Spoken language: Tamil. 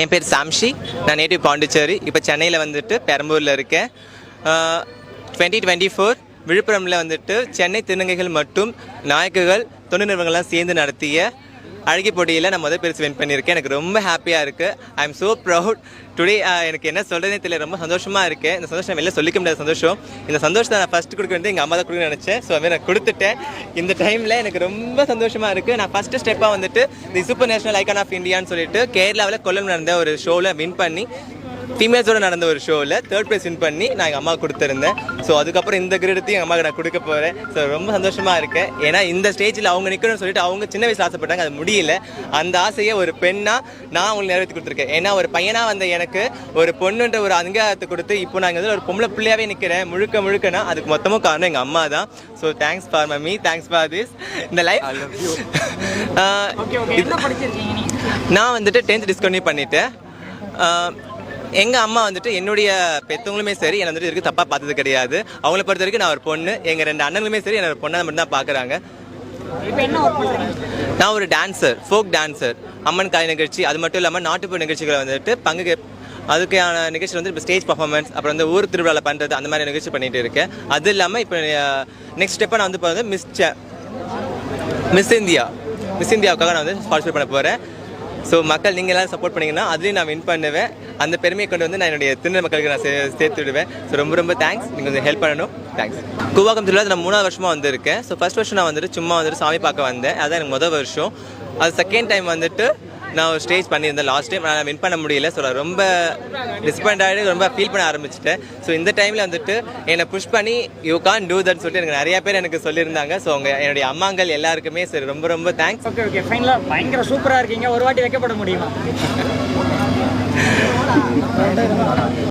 என் பேர் சாம்ஷி. நான் நேட்டிவ் பாண்டிச்சேரி. இப்போ சென்னையில் வந்துட்டு பெரம்பூரில் இருக்கேன். டுவெண்ட்டி டுவெண்ட்டி ஃபோர் விழுப்புரமில் வந்துட்டு சென்னை திருநங்கைகள் மற்றும் நாயக்குகள் தொண்டு நிறுவனங்கள்லாம் சேர்ந்து நடத்திய அழகி போட்டியில் நான் முதல் பரிசு வின் பண்ணியிருக்கேன். எனக்கு ரொம்ப ஹாப்பியாக இருக்குது I am so proud today எனக்கு என்ன சொல்கிறதே தெரியல. ரொம்ப சந்தோஷமாக இருக்குது இந்த சந்தோஷம் வெளில சொல்லிக்க முடியாத சந்தோஷம். இந்த சந்தோஷத்தை நான் ஃபஸ்ட்டு கொடுக்க எங்கள் அம்மா தான் கொடுக்க நினச்சேன். ஸோ அதுமாதிரி நான் கொடுத்துட்டேன். இந்த டைமில் எனக்கு ரொம்ப சந்தோஷமாக இருக்குது நான் ஃபஸ்ட்டு ஸ்டெப்பாக வந்துட்டு the super national icon of இந்தியான்னு சொல்லிட்டு கேரளாவில் கொல்லம் நடந்த ஒரு ஷோவில் வின் பண்ணி ஃபீமேல்ஸோட நடந்த ஒரு ஷோவில் தேர்ட் ப்ரைஸ் வின் பண்ணி நான் எங்கள் அம்மா கொடுத்துருந்தேன். ஸோ அதுக்கப்புறம் இந்த கிரீடத்தையும் எங்கள் அம்மாவுக்கு நான் கொடுக்க போகிறேன் ஸோ ரொம்ப சந்தோஷமாக இருக்கேன் ஏன்னா இந்த ஸ்டேஜில் அவங்க நிற்கணும்னு சொல்லிட்டு அவங்க சின்ன வயசில் ஆசைப்பட்டாங்க. அது முடியல. அந்த ஆசையை ஒரு பெண்ணாக நான் அவங்களுக்கு நிறைவேற்றி கொடுத்துருக்கேன். ஏன்னா ஒரு பையனாக வந்த எனக்கு ஒரு பொண்ணுன்ற ஒரு அங்கீகாரத்தை கொடுத்து இப்போ நான் இங்கே ஒரு பொம்பளை பிள்ளையாவே நிற்கிறேன் முழுக்க முழுக்கனா அதுக்கு மொத்தமும் காரணம் எங்கள் அம்மா தான். So thanks for mummy thanks for this இந்த லைஃப் ஓகே ஓகே என்ன படிச்சிருக்கீங்க நீ? நான் வந்துட்டு டென்த் டிஸ்கண்டினியூ பண்ணிட்டேன். எங்கள் அம்மா வந்துட்டு என்னுடைய பெற்றவங்களுமே சரி என்னை வந்துட்டு இதுக்கு தப்பாக பார்த்தது கிடையாது. அவங்கள பொறுத்த வரைக்கும் நான் ஒரு பொண்ணு. எங்கள் ரெண்டு அண்ணங்களுமே சரி என்னை ஒரு பொண்ணாக மட்டும் தான் பார்க்குறாங்க. நான் ஒரு டான்சர் ஃபோக் டான்சர் அம்மன் கலை நிகழ்ச்சி அது மட்டும் இல்லாமல் நாட்டுப்புற நிகழ்ச்சிகளை வந்துட்டு பங்கு அதுக்கான நிகழ்ச்சி வந்து இப்போ ஸ்டேஜ் பர்ஃபார்மன்ஸ் அப்புறம் வந்து ஊர் திருவிழாவில் பண்ணுறது அந்த மாதிரி நிகழ்ச்சி பண்ணிட்டு இருக்கேன். அது இல்லாமல் இப்போ நெக்ஸ்ட் ஸ்டெப்பாக நான் வந்து இப்போ மிஸ் மிஸ் இந்தியா மிஸ் இந்தியாவுக்காக நான் வந்து பார்ட்டிசிபேட் பண்ண போகிறேன் ஸோ மக்கள் நீங்கள் எல்லாம் சப்போர்ட் பண்ணீங்கன்னா அதுலேயும் நான் வின் பண்ணுவேன். அந்த பெருமையை கொண்டு வந்து நான் என்னுடைய திருநெல் மக்களுக்கு நான் சே சேர்த்து விடுவேன் ஸோ ரொம்ப ரொம்ப தேங்க்ஸ் நீங்கள் கொஞ்சம் ஹெல்ப் பண்ணணும். தேங்க்ஸ் கூவாகம் திருவிழா நான் மூணாவது வருஷமாக வந்திருக்கேன். ஸோ ஃபர்ஸ்ட் வருஷம் நான் வந்துட்டு சும்மா வந்துட்டு சாமி பார்க்க வந்தேன். அதான் எனக்கு முதல் வருஷம். அது செகண்ட் டைம் வந்துட்டு நான் ஒரு ஸ்டேஜ் பண்ணியிருந்தேன். லாஸ்ட் டைம் நான் வின் பண்ண முடியல. ஸோ நான் ரொம்ப டிசப்பாயிண்ட் ஆகிட்டு ரொம்ப ஃபீல் பண்ண ஆரம்பிச்சிட்டேன். ஸோ இந்த டைமில் வந்துட்டு என்னை புஷ் பண்ணி யூ கான் டூ தட் சொல்லிட்டு எனக்கு நிறைய பேர் எனக்கு சொல்லியிருந்தாங்க. ஸோ அவங்க என்னுடைய அம்மாங்கள் எல்லாருக்குமே சரி ரொம்ப ரொம்ப தேங்க்ஸ் ஓகே ஓகே ஃபைனலாக பயங்கர சூப்பராக இருக்கீங்க. ஒரு வாட்டி வைக்கப்பட முடியுமா?